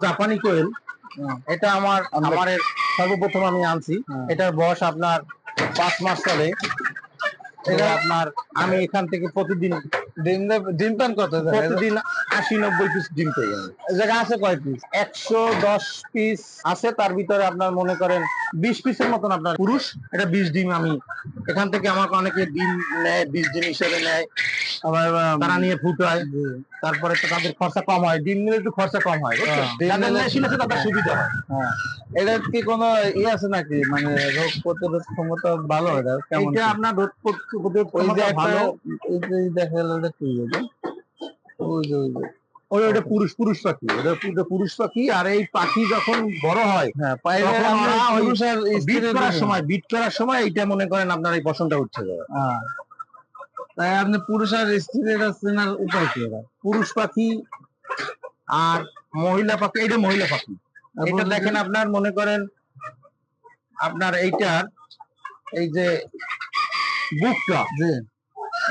জাপানি কোয়েল। হ্যাঁ। এটা আমার আমার সর্বপ্রথম আমি আনছি। হ্যাঁ। এটার বয়স আপনার পাঁচ মাস চলে। এটা আপনার আমি এখান থেকে প্রতিদিন ডিম ডিম পান কত? প্রতিদিন আশি নব্বই পিস ডিম পাই আমি জায়গা আছে কয় পিস একশো দশ পিস আছে। তার ভিতরে আপনার মনে করেন বিশ পিসের মতন আপনার পুরুষ। এটা বিশ ডিম আমি এখান থেকে আমাকে অনেকে ডিম নেয় বিশ ডিম হিসেবে নেয়। আবার তারা নিয়ে ফুটায় তারপরে তো তাদের খরচা কম হয়। ডিম নিলে একটু খরচা কম হয়? হ্যাঁ, যাদের মেশিন আছে তাদের সুবিধা হয়। হ্যাঁ এটার কি কোনো ই আছে নাকি? মানে রোগ প্রতিরোধ ক্ষমতা ভালো এটা কেমন এইটা কি? আপনার রোদ প্রতিরোধ ক্ষমতা ভালো। এই দেখা গেল এটা কি? ওই যে ওই যে। ওই ওটা পুরুষ পুরুষ পাখি ওটা পুরুষ পাখি আর এই পাখি যখন বড় হয় হ্যাঁ বিট করার সময় বিট করার সময় এইটা মনে করেন আপনার এই পশমটা উঠছে। যাবে হ্যাঁ। তাই আপনি পুরুষ আর স্ত্রীর চেনার উপায় কি পুরুষ পাখি আর মহিলা পাখি এটা মহিলা পাখি এটা দেখেন আপনার মনে করেন আপনার এইটার এই যে বুকটা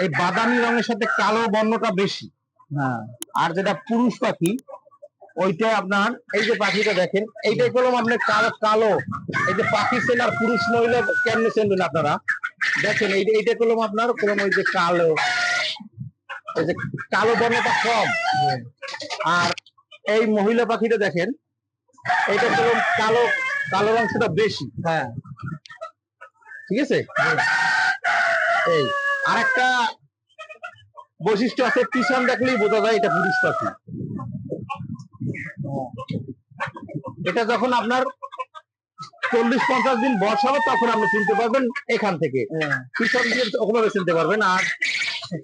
এই বাদামি রঙের সাথে কালো বর্ণটা বেশি। হ্যাঁ। আর যেটা পুরুষ পাখি ওইটা আপনার এই যে পাখিটা দেখেন এইটাই করলাম আপনার কালো কালো। এই যে পাখি সেল আর পুরুষ মহিলা কেমনে চেনবেন আপনারা? দেখেন, এই এইটা করলাম আপনার করলাম ওই যে কালো। এই যে কালো বর্ণটা কম। আর এই মহিলা পাখিটা দেখেন, এইটা করলাম কালো কালো অংশটা বেশি। হ্যাঁ। ঠিক আছে? এই আর একটা বৈশিষ্ট্য আছে, পিছন দেখলেই বোঝা যায় এটা পুরুষ পাখি। এটা যখন আপনার চল্লিশ পঞ্চাশ দিন বর্ষা হবে তখন আপনি চিনতে পারবেন এখান থেকে হ্যাঁ। পিছন দিয়ে ওভাবে চিনতে পারবেন আর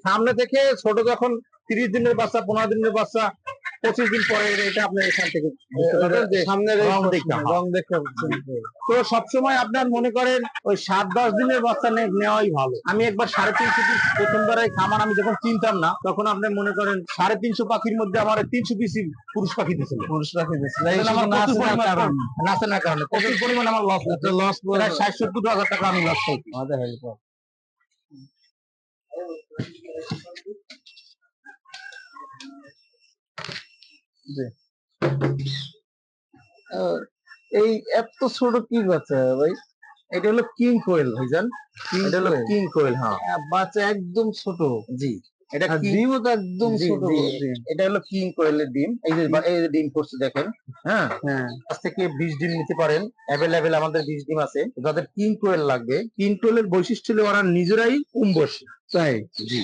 সামনে থেকে ছোট যখন তিরিশ দিনের বাচ্চা পনেরো দিনের বাচ্চা পঁচিশ দিন পরে এটা আপনি এখান থেকে সামনের রং দেখতে তো সবসময় আপনার মনে করেন ওই সাত দশ দিনের বাচ্চা নেওয়াই ভালো। আমি একবার সাড়ে তিনশো পিস প্রথমবার এই খামার আমি যখন চিনতাম না তখন আপনি মনে করেন সাড়ে তিনশো পাখির মধ্যে আমার তিনশো পিস পুরুষ পাখি দিয়েছিল। পুরুষ শুধু প্রচুর নাচের পরিমাণ কারণে। প্রচুর পরিমাণ আমার লস লস ষাট সত্তর হাজার টাকা আমি লস খাইছি আমাদের হেল্প জি আহ, এই এত ছোট কি বাচ্চা ভাই? এটা হলো কিং কোয়েল ভাইজান এটা হলো কিং কোয়েল হ্যাঁ। বাচ্চা একদম ছোট। জি। এটা আর ডিমও তো একদম ছোট। এটা হলো কিং কোয়েলের ডিম। এই যে এই যে ডিম করছে দেখেন হ্যাঁ। হ্যাঁ। কাছ থেকে বিশ ডিম নিতে পারেন। অ্যাভেলেবেল আমাদের বিশ ডিম আছে। যাদের কিং কোয়েল লাগবে কিং কোয়েলের বৈশিষ্ট্য হলো ওরা নিজেরাই উম বসে। তাই? জি।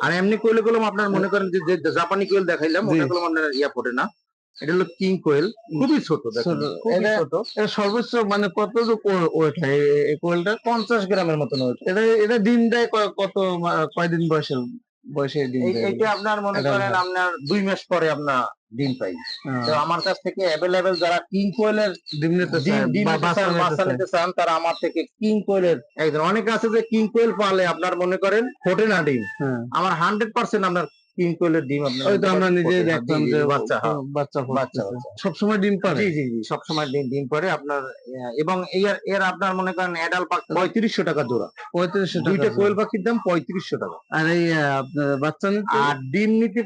আর এমনি কোয়েলে গুলো আপনার মনে করেন যে জাপানি কোয়েল দেখাইলাম। ওটা গুলো আপনার ইয়া পড়ে না এটা হলো কিং কোয়েল খুবই ছোট ছোট। সর্বোচ্চ মানে কত ওয়েট হয় এই- কোয়েলটা পঞ্চাশ গ্রামের মতন ওয়েট এটা এটা দিন দেয় কত কয়দিন বয়সের বয়সে ডিম এই- এইটা আপনার মনে করেন আপনার দুই মাস পরে আপনার ডিম পাই। হ্যাঁ, তো আমার কাছ থেকে অ্যাভেলেবেল যারা কিং কোয়েলের ডিম নিতে বাচ্চা নিতে চান তারা আমার থেকে কিং কোয়েলের একজন। অনেকে আছে যে কিং কোয়েল পালে আপনার মনে করেন ফোটে না ডিম। হ্যাঁ। আমার হান্ড্রেড পার্সেন্ট আপনার কিং কোয়েলের ডিম আপনার আমরা নিজেই ফোটে। দেখলাম যে বাচ্চা হ্যাঁ। বাচ্চা বাচ্চা। বাচ্চা। সবসময় ডিম পারে জি জি জি সবসময় ডিম ডিম পরে আপনার এবং এর এর আপনার মনে করেন অ্যাডাল পাখি পঁয়ত্রিশশো টাকা জোড়া পঁয়ত্রিশশো দুইটা কোয়েল পাখির দাম পঁয়ত্রিশশো টাকা আর এই আপনার বাচ্চা নিতে আর ডিম নিতে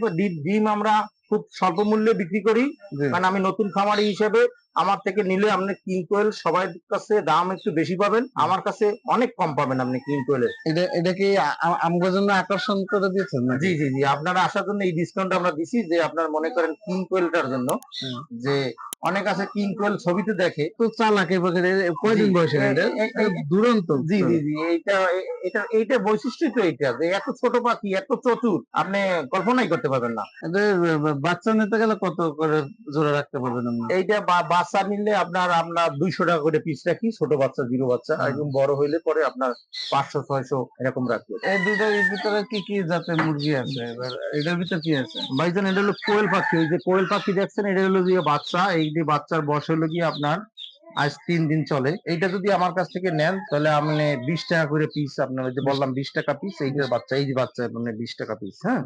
ডিম আমরা খুব স্বল্প মূল্যে বিক্রি করি। কারণ আমি নতুন খামারি হিসেবে আমার থেকে নিলে আপনি কিং কোয়েল সবার কাছে দাম একটু বেশি পাবেন। আমার কাছে অনেক কম পাবেন আপনি কিং কোয়েলের এটা এটা কি আ- আ- জন্য আকর্ষণ করে দিয়েছেন না জি জি জি। আপনারা আসার জন্য এই ডিসকাউন্ট আমরা দিছি যে আপনার মনে করেন কিং কোয়েলটার জন্য যে অনেক আছে কিং কোয়েল ছবিতে দেখে। তো চালাক কয়দিন এ- এটা দুরন্ত। জি জি জি। এইটা এটা এইটা বৈশিষ্ট্যই তো এইটা যে এত ছোট পাখি এত চতুর আপনি কল্পনাই করতে পারবেন না। এটা বাচ্চা নিতে গেলে কত করে জোড়া রাখতে পারবেন আপনি? এইটা বা- বাচ্চা নিলে আপনার আমরা দুইশো টাকা করে পিস রাখি ছোট বাচ্চা জিরো বাচ্চা হ্যাঁ। একদম বড় হইলে পরে আপনার পাঁচশো ছয়শো এরকম রাখি এই দুটার ভিতরে কি কি জাতের মুরগি আছে? এবার এটার ভিতরে কি আছে? ভাইজান এটা হলো কোয়েল পাখি। ওই যে কোয়েল পাখি দেখছেন এটা হলো গিয়ে বাচ্চা। এই যে বাচ্চার বয়স হলো গিয়ে আপনার আজ তিন দিন চলে। এইটা যদি আমার কাছ থেকে নেন তাহলে আপনি বিশ টাকা করে পিস আপনার ওই যে বললাম বিশ টাকা পিস এইটার বাচ্চা এই যে বাচ্চা মানে বিশ টাকা পিস হ্যাঁ?